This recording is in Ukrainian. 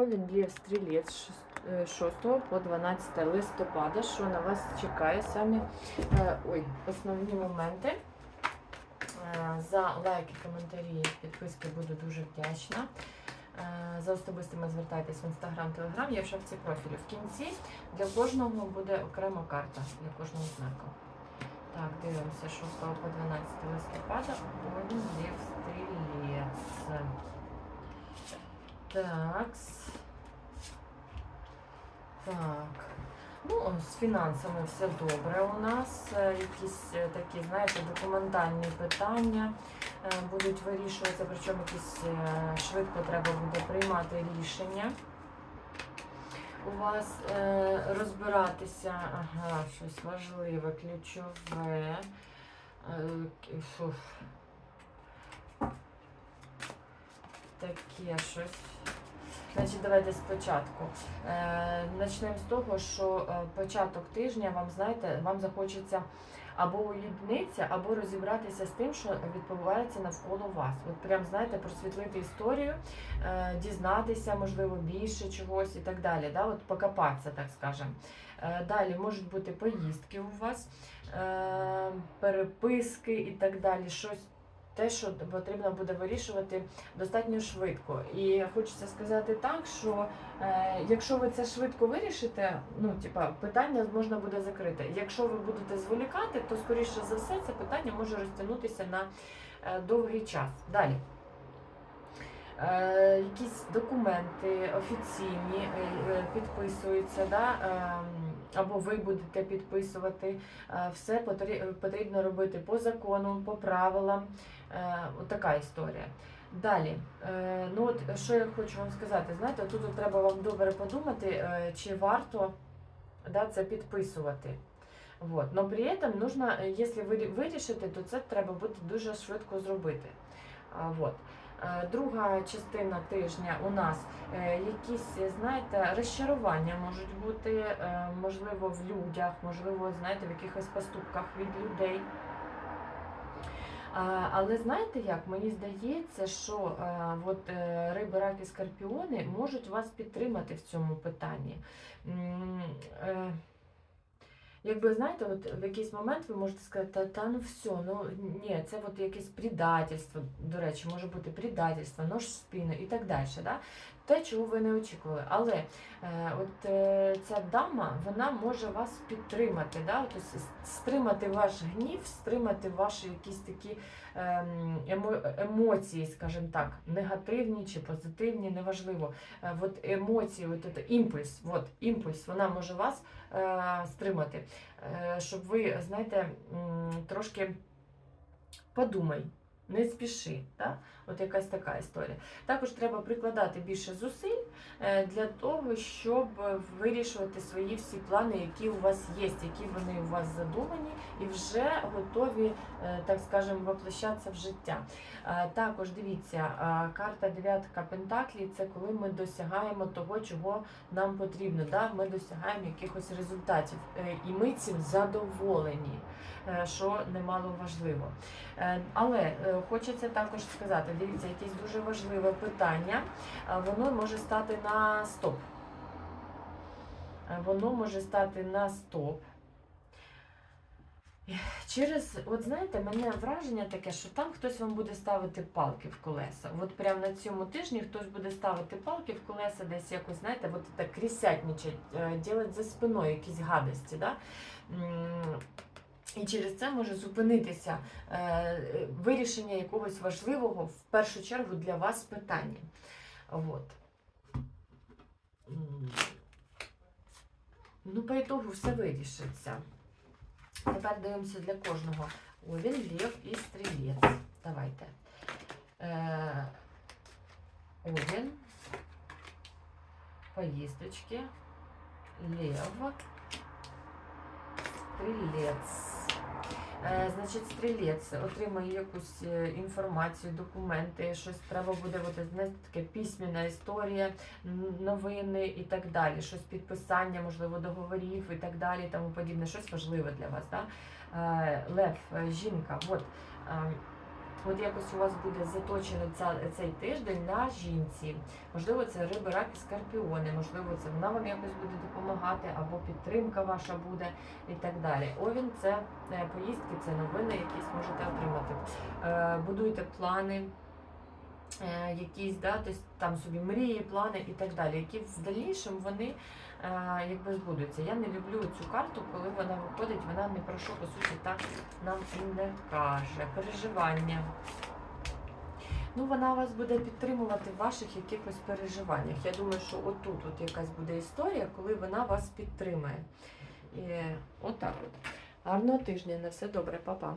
Овен Лев Стрілець 6 по 12 листопада. Що на вас чекає самі е, ой, основні моменти. Е, За лайки, коментарі, підписки буду дуже вдячна. Е, За особистими звертайтесь в інстаграм, телеграм, є в шапці профілю. В кінці для кожного буде окрема карта для кожного знаку. Так, дивимося 6 по 12 листопада. Овен Лев Стрілець. Так. Так. Ну, з фінансами все добре у нас. Е, Якісь е, такі, знаєте, документальні питання е, будуть вирішуватися, причому якісь швидко треба буде приймати рішення. У вас розбиратися, ага, щось важливе, ключове. Е, Таке щось. Значить, давайте спочатку. Е, Почнемо з того, що е, початок тижня вам знаєте, вам захочеться або уєднитися, або розібратися з тим, що відбувається навколо вас. От прям знаєте, просвітлити історію, е, дізнатися, можливо, більше чогось і так далі. Да? От покопатися, так скажемо. Далі можуть бути поїздки у вас, переписки і так далі. Щось те, що потрібно буде вирішувати достатньо швидко. І хочеться сказати так, що е, якщо ви це швидко вирішите, ну типа питання можна буде закрити. Якщо ви будете зволікати, то скоріше за все це питання може розтягнутися на е, довгий час. Далі. Е, якісь документи офіційні е, е, підписуються, да? ем, або ви будете підписувати. Е, все потрібно робити по закону, по правилам. Е, така історія. Далі, е, ну от що я хочу вам сказати, знаєте, тут треба вам добре подумати, чи варто да, це підписувати. Вот. Но при этом нужно, якщо ви вирішите, то це треба буде дуже швидко зробити. Вот. Е, Друга частина тижня у нас е, якісь, знаєте, розчарування можуть бути, е, можливо, в людях, можливо, знаєте, в якихось поступках від людей. Але знаєте як? Мені здається, що от, риби, раки, скорпіони можуть вас підтримати в цьому питанні. Якби знаєте, от в якийсь момент ви можете сказати, та, та ну все, ну ні, це от якесь предательство, до речі, може бути предательство, нож в спину і так далі. Да? Те, чого ви не очікували. Але е, от е, ця дама, вона може вас підтримати, да? от, стримати ваш гнів, стримати ваші якісь такі емо, емоції, скажімо так, негативні чи позитивні, неважливо. Е, от емоції, от, це імпульс, от, імпульс, вона може вас е, стримати, е, щоб ви, знаєте, трошки подумай, не спіши. Да? От якась така історія. Також треба прикладати більше зусиль е, для того, щоб вирішувати свої всі плани, які у вас є, які вони у вас задумані, і вже готові, е, так скажемо, воплощатися в життя. Е, Також дивіться, карта дев'ятка Пентаклі це коли ми досягаємо того, чого нам потрібно. Да? Ми досягаємо якихось результатів, і ми цим задоволені, що немало важливо. Але хочеться також сказати: дивіться, якесь дуже важливе питання, е, воно може стати на стоп. Е, Воно може стати на стоп. Через, от знаєте, мене враження таке, що там хтось вам буде ставити палки в колеса. От прямо на цьому тижні хтось буде ставити палки в колеса, десь якось, знаєте, от так крісятничать, ділять за спиною якісь гадості. Да? І через це може зупинитися е, вирішення якогось важливого, в першу чергу, для вас питання. От. Ну, по ітогу все вирішиться. Тепер дивимося для кожного. Овен, лев і стрілець. Давайте. Е, Овен, поїздочки, лев, стрілець. Е, Значить, стрілець отримає якусь е, інформацію, документи, щось треба буде, знаєте, таке письменна історія, новини і так далі. Щось підписання, можливо, договорів і так далі, тому подібне, щось важливе для вас. Да? Е, Лев, жінка, от. От якось у вас буде заточено ця, цей тиждень на жінці. Можливо, це риби, раки, скорпіони, можливо, це вона вам якось буде допомагати, або підтримка ваша буде і так далі. Овін це е, поїздки, це новини, якісь можете отримати. Е, Будуйте плани. Е, Якісь да, тобто там собі мрії, плани і так далі, які в дальнішому вони е, якби збудуться. Я не люблю цю карту, коли вона виходить, вона не про що по суті так нам і не каже. Переживання. Ну, вона вас буде підтримувати в ваших якихось переживаннях. Я думаю, що отут от якась буде історія, коли вона вас підтримає. І отак от. Гарного тижня, на все добре, па-па.